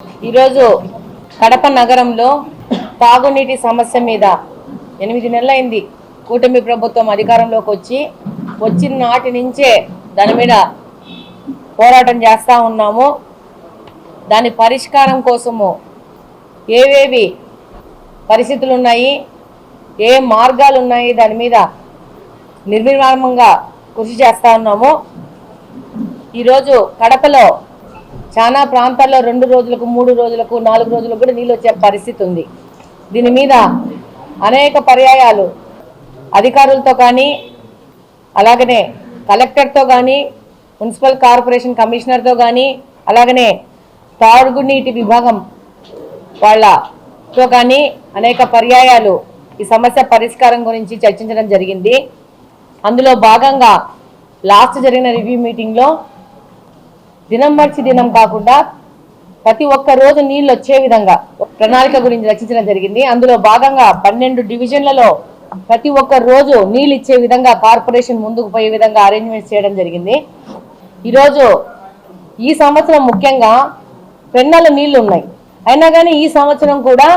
ఈరోజు కడప నగరంలో తాగునీటి సమస్య మీద ఎనిమిది నెలలైంది కూటమి ప్రభుత్వం అధికారంలోకి వచ్చి వచ్చిన నాటి నుంచే దాని మీద పోరాటం చేస్తూ ఉన్నాము. దాని పరిష్కారం కోసము ఏవేవి పరిస్థితులు ఉన్నాయి ఏ మార్గాలు ఉన్నాయి దాని మీద నిర్విరామంగా కృషి చేస్తూ ఉన్నాము. ఈరోజు కడపలో చాలా ప్రాంతాల్లో రెండు రోజులకు మూడు రోజులకు నాలుగు రోజులకు కూడా నీళ్ళు వచ్చే పరిస్థితి ఉంది. దీని మీద అనేక పర్యాయాలు. అధికారులతో కానీ అలాగనే కలెక్టర్తో కానీ మున్సిపల్ కార్పొరేషన్ కమిషనర్తో కానీ అలాగనే తాగునీటి విభాగం వాళ్ళతో కానీ అనేక పర్యాయాలు ఈ సమస్య పరిష్కారం గురించి చర్చించడం జరిగింది. అందులో భాగంగా లాస్ట్ జరిగిన రివ్యూ మీటింగ్లో దినం మర్చి దినం కాకుండా ప్రతి ఒక్క రోజు నీళ్ళు వచ్చే విధంగా ప్రణాళిక గురించి రచించడం జరిగింది. అందులో భాగంగా పన్నెండు డివిజన్లలో ప్రతి ఒక్క రోజు నీళ్ళు ఇచ్చే విధంగా కార్పొరేషన్ ముందుకు పోయే విధంగా అరేంజ్మెంట్స్ చేయడం జరిగింది. ఈరోజు ఈ సంవత్సరం ముఖ్యంగా పెన్నెల నీళ్ళు ఉన్నాయి. అయినా కానీ ఈ సంవత్సరం కూడా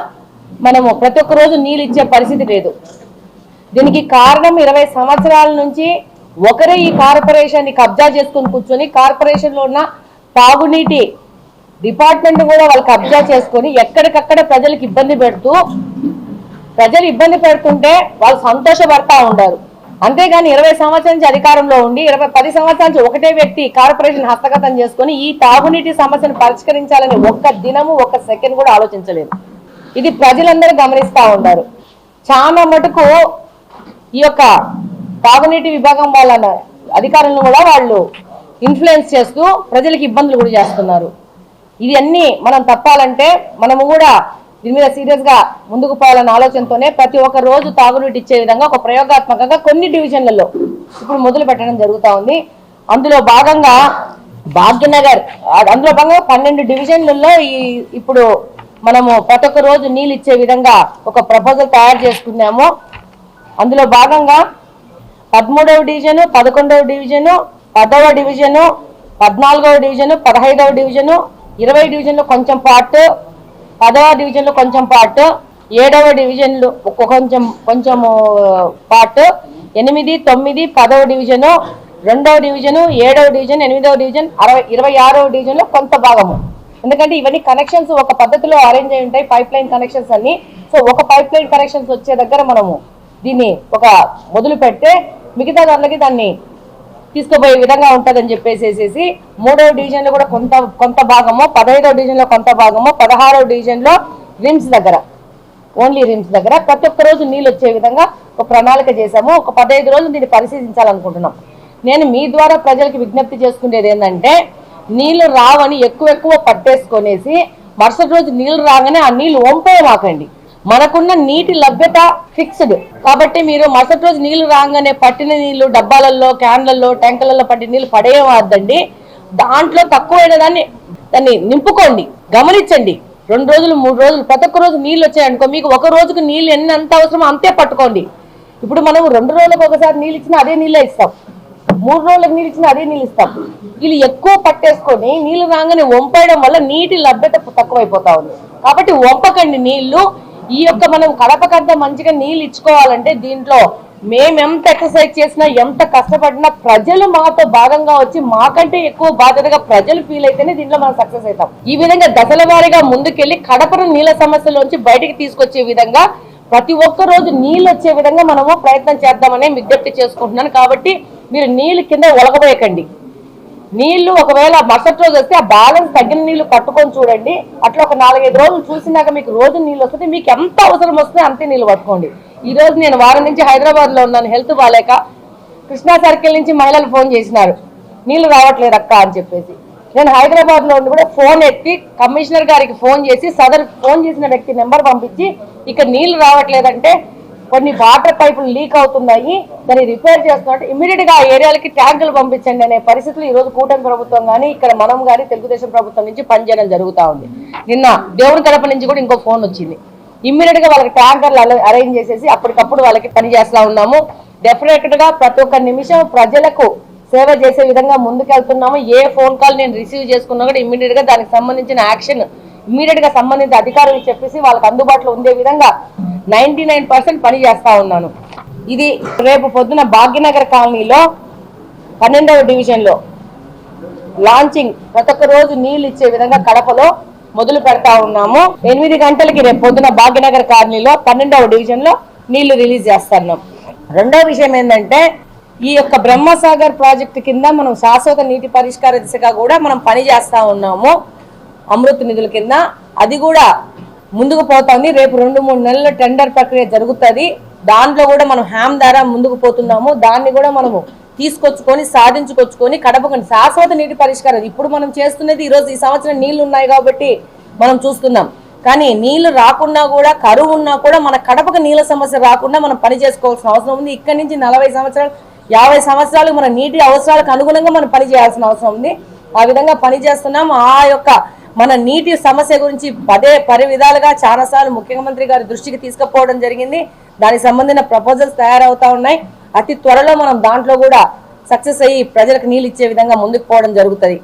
మనము ప్రతి ఒక్క రోజు నీళ్ళు ఇచ్చే పరిస్థితి లేదు. దీనికి కారణం ఇరవై సంవత్సరాల నుంచి ఒకరే ఈ కార్పొరేషన్ని కబ్జా చేసుకుని కూర్చొని కార్పొరేషన్లో ఉన్న తాగునీటి డిపార్ట్మెంట్ కూడా వాళ్ళు కబ్జా చేసుకొని ఎక్కడికక్కడ ప్రజలకు ఇబ్బంది పెడుతూ ప్రజలు ఇబ్బంది పెడుతుంటే వాళ్ళు సంతోషపడతా ఉంటారు అంతేగాని ఇరవై సంవత్సరాల నుంచి అధికారంలో ఉండి ఇరవై పది సంవత్సరాల నుంచి ఒకటే వ్యక్తి కార్పొరేషన్ హస్తగతం చేసుకొని ఈ తాగునీటి సమస్యను పరిష్కరించాలని ఒక్క దినము ఒక్క సెకండ్ కూడా ఆలోచించలేదు. ఇది ప్రజలందరూ గమనిస్తూ ఉన్నారు చాలా మటుకు ఈ యొక్క తాగునీటి విభాగం వాళ్ళ అధికారులను కూడా వాళ్ళు ఇన్ఫ్లుయెన్స్ చేస్తూ ప్రజలకు ఇబ్బందులు కూడా చేస్తున్నారు. ఇది మనం తప్పాలంటే మనము కూడా దీని మీద సీరియస్గా ముందుకు పోవాలన్న ఆలోచనతోనే ప్రతి ఒక్క రోజు తాగునీటి ఇచ్చే విధంగా ఒక ప్రయోగాత్మకంగా కొన్ని డివిజన్లలో ఇప్పుడు మొదలు పెట్టడం జరుగుతా ఉంది. అందులో భాగంగా భాగ్యనగర్ అందులో భాగంగా పన్నెండు డివిజన్లలో ఈ ఇప్పుడు మనము ప్రతి ఒక్క రోజు నీళ్ళు ఇచ్చే విధంగా ఒక ప్రపోజల్ తయారు చేసుకున్నాము. అందులో భాగంగా పదమూడవ డివిజను పదకొండవ డివిజను పదవ డివిజను పద్నాలుగవ డివిజను పదహైదవ డివిజను ఇరవై డివిజన్లో కొంచెం పార్ట్ పదవ డివిజన్లో కొంచెం పార్ట్ ఏడవ డివిజన్లు ఒక కొంచెం కొంచెము పార్ట్ ఎనిమిది తొమ్మిది పదవ డివిజను రెండవ డివిజను ఏడవ డివిజన్ ఎనిమిదవ డివిజన్ అరవై ఇరవై ఆరవ డివిజన్లో కొంత భాగము. ఎందుకంటే ఇవన్నీ కనెక్షన్స్ ఒక పద్ధతిలో అరేంజ్ అయి ఉంటాయి పైప్ లైన్ కనెక్షన్స్ అన్ని. సో ఒక పైప్ లైన్ కనెక్షన్స్ వచ్చే దగ్గర మనము దీన్ని ఒక మొదలు పెడితే మిగతా దానికి దాన్ని తీసుకుపోయే విధంగా ఉంటుందని చెప్పేసేసి మూడవ డివిజన్లో కూడా కొంత కొంత భాగము పదహైదవ డివిజన్లో కొంత భాగము పదహారవ డివిజన్లో రిమ్స్ దగ్గర ఓన్లీ రిమ్స్ దగ్గర ప్రతి ఒక్క రోజు నీళ్ళు వచ్చే విధంగా ఒక ప్రణాళిక చేశాము. ఒక పదహైదు రోజులు దీన్ని పరిశీలించాలనుకుంటున్నాం. నేను మీ ద్వారా ప్రజలకు విజ్ఞప్తి చేసుకునేది ఏంటంటే నీళ్ళు రావని ఎక్కువ ఎక్కువ పట్టేసుకొనేసి మరుసటి రోజు నీళ్ళు రాగానే ఆ నీళ్ళు వంపేయమాకండి మనకున్న నీటి లభ్యత ఫిక్స్డ్. కాబట్టి మీరు మరుసటి రోజు నీళ్ళు రాగానే పట్టిన నీళ్ళు డబ్బాలలో క్యాన్లలో ట్యాంకులలో పట్టిన నీళ్ళు పడేయవద్దండి. దాంట్లో తక్కువైన దాన్ని దాన్ని నింపుకోండి గమనించండి. రెండు రోజులు మూడు రోజులు ప్రతి ఒక్క రోజు నీళ్ళు వచ్చాయనుకో మీకు ఒక రోజుకు నీళ్ళు ఎన్ని ఎంత అవసరమో అంతే పట్టుకోండి. ఇప్పుడు మనం రెండు రోజులకు ఒకసారి నీళ్ళు ఇచ్చినా అదే నీళ్ళే ఇస్తాం. మూడు రోజులకు నీళ్ళు ఇచ్చినా అదే నీళ్ళు ఇస్తాం. వీళ్ళు ఎక్కువ పట్టేసుకొని నీళ్ళు రాగానే వంపేయడం వల్ల నీటి లభ్యత తక్కువైపోతా ఉంది. కాబట్టి వంపకండి నీళ్ళు ఈ యొక్క మనం కడపకంత మంచిగా నీళ్ళు ఇచ్చుకోవాలంటే దీంట్లో మేము ఎంత ఎక్సర్సైజ్ చేసినా ఎంత కష్టపడినా ప్రజలు మాతో భాగంగా వచ్చి మాకంటే ఎక్కువ బాధ్యతగా ప్రజలు ఫీల్ అయితేనే దీంట్లో మనం సక్సెస్ అవుతాం. ఈ విధంగా దశల వారీగా ముందుకెళ్ళి కడపను నీళ్ళ సమస్యలోంచి బయటికి తీసుకొచ్చే విధంగా ప్రతి ఒక్క రోజు నీళ్ళు వచ్చే విధంగా మనము ప్రయత్నం చేద్దామని విజ్ఞప్తి చేసుకుంటున్నాను. కాబట్టి మీరు నీళ్ళు కింద ఒలగబోయకండి. నీళ్ళు ఒకవేళ మరుసటి రోజు వస్తే ఆ బ్యాలెన్స్ తగ్గిన నీళ్ళు పట్టుకొని చూడండి. అట్లా ఒక నాలుగైదు రోజులు చూసినాక మీకు రోజు నీళ్ళు వస్తుంది. మీకు ఎంత అవసరం వస్తే అంతే నీళ్ళు పట్టుకోండి. ఈ రోజు నేను వారం నుంచి హైదరాబాద్లో ఉన్నాను హెల్త్ బాగాలేక కృష్ణా సర్కిల్ నుంచి మహిళలు ఫోన్ చేసినారు. నీళ్ళు రావట్లేదు అక్క అని చెప్పేసి. నేను హైదరాబాద్లో ఉండి కూడా ఫోన్ ఎత్తి కమిషనర్ గారికి ఫోన్ చేసి సదర్ ఫోన్ చేసిన వ్యక్తి నెంబర్ పంపించి ఇక్కడ నీళ్ళు రావట్లేదంటే కొన్ని వాటర్ పైపులు లీక్ అవుతున్నాయి. దాన్ని రిపేర్ చేస్తున్నట్టు ఇమీడియట్గా ఆ ఏరియాలకి ట్యాంకులు పంపించండి అనే పరిస్థితులు ఈ రోజు కూటమి ప్రభుత్వం కానీ ఇక్కడ మనం కానీ తెలుగుదేశం ప్రభుత్వం నుంచి పనిచేయడం జరుగుతా ఉంది. నిన్న దేవుని కడప నుంచి కూడా ఇంకో ఫోన్ వచ్చింది. ఇమ్మీడియట్గా వాళ్ళకి ట్యాంకర్లు అరేంజ్ చేసేసి అప్పటికప్పుడు వాళ్ళకి పని చేస్తా ఉన్నాము. డెఫినెట్గా ప్రతి ఒక్క నిమిషం ప్రజలకు సేవ చేసే విధంగా ముందుకెళ్తున్నాము. ఏ ఫోన్ కాల్ నేను రిసీవ్ చేసుకున్నా కూడా ఇమ్మీడియట్గా దానికి సంబంధించిన యాక్షన్ ఇమీడియట్గా సంబంధిత అధికారులకు చెప్పేసి వాళ్ళకి అందుబాటులో ఉండే విధంగా నైన్టీ నైన్ పర్సెంట్ పని చేస్తా ఉన్నాను. ఇది రేపు పొద్దున భాగ్యనగర్ కాలనీలో పన్నెండవ డివిజన్లో లాంచింగ్ ప్రతి ఒక్క రోజు నీళ్ళు ఇచ్చే విధంగా కడపలో మొదలు పెడతా ఉన్నాము. ఎనిమిది గంటలకి రేపు పొద్దున భాగ్యనగర్ కాలనీలో పన్నెండవ డివిజన్లో నీళ్ళు రిలీజ్ చేస్తున్నాం. రెండో విషయం ఏంటంటే ఈ యొక్క బ్రహ్మసాగర్ ప్రాజెక్టు కింద మనం శాశ్వత నీటి పరిష్కార దిశగా కూడా మనం పని చేస్తూ ఉన్నాము. అమృత్ నిధుల కింద. అది కూడా ముందుకు పోతుంది. రేపు రెండు మూడు నెలల టెండర్ ప్రక్రియ జరుగుతుంది. దాంట్లో కూడా మనం హ్యామ్ ద్వారా ముందుకు పోతున్నాము. దాన్ని కూడా మనము తీసుకొచ్చుకొని సాధించుకొచ్చుకొని కడపకండి. శాశ్వత నీటి పరిష్కారం. ఇప్పుడు మనం చేస్తున్నది ఈరోజు ఈ సంవత్సరం నీళ్ళు ఉన్నాయి కాబట్టి మనం చూస్తున్నాం. కానీ నీళ్ళు రాకుండా కూడా కరువు ఉన్నా కూడా మన కడపకు నీళ్ళ సమస్య రాకుండా మనం పని చేసుకోవాల్సిన అవసరం ఉంది. ఇక్కడి నుంచి నలభై సంవత్సరాలు యాభై సంవత్సరాలు మన నీటి అవసరాలకు అనుగుణంగా మనం పని చేయాల్సిన అవసరం ఉంది. ఆ విధంగా పని చేస్తున్నాం. ఆ యొక్క మన నీటి సమస్య గురించి పదే పరి విధాలుగా చాలాసార్లు ముఖ్యమంత్రి గారి దృష్టికి తీసుకుపోవడం జరిగింది. దానికి సంబంధించిన ప్రపోజల్స్ తయారవుతా ఉన్నాయి. అతి త్వరలో మనం దాంట్లో కూడా సక్సెస్ అయ్యి ప్రజలకు నీళ్ళు ఇచ్చే విధంగా ముందుకు పోవడం జరుగుతుంది.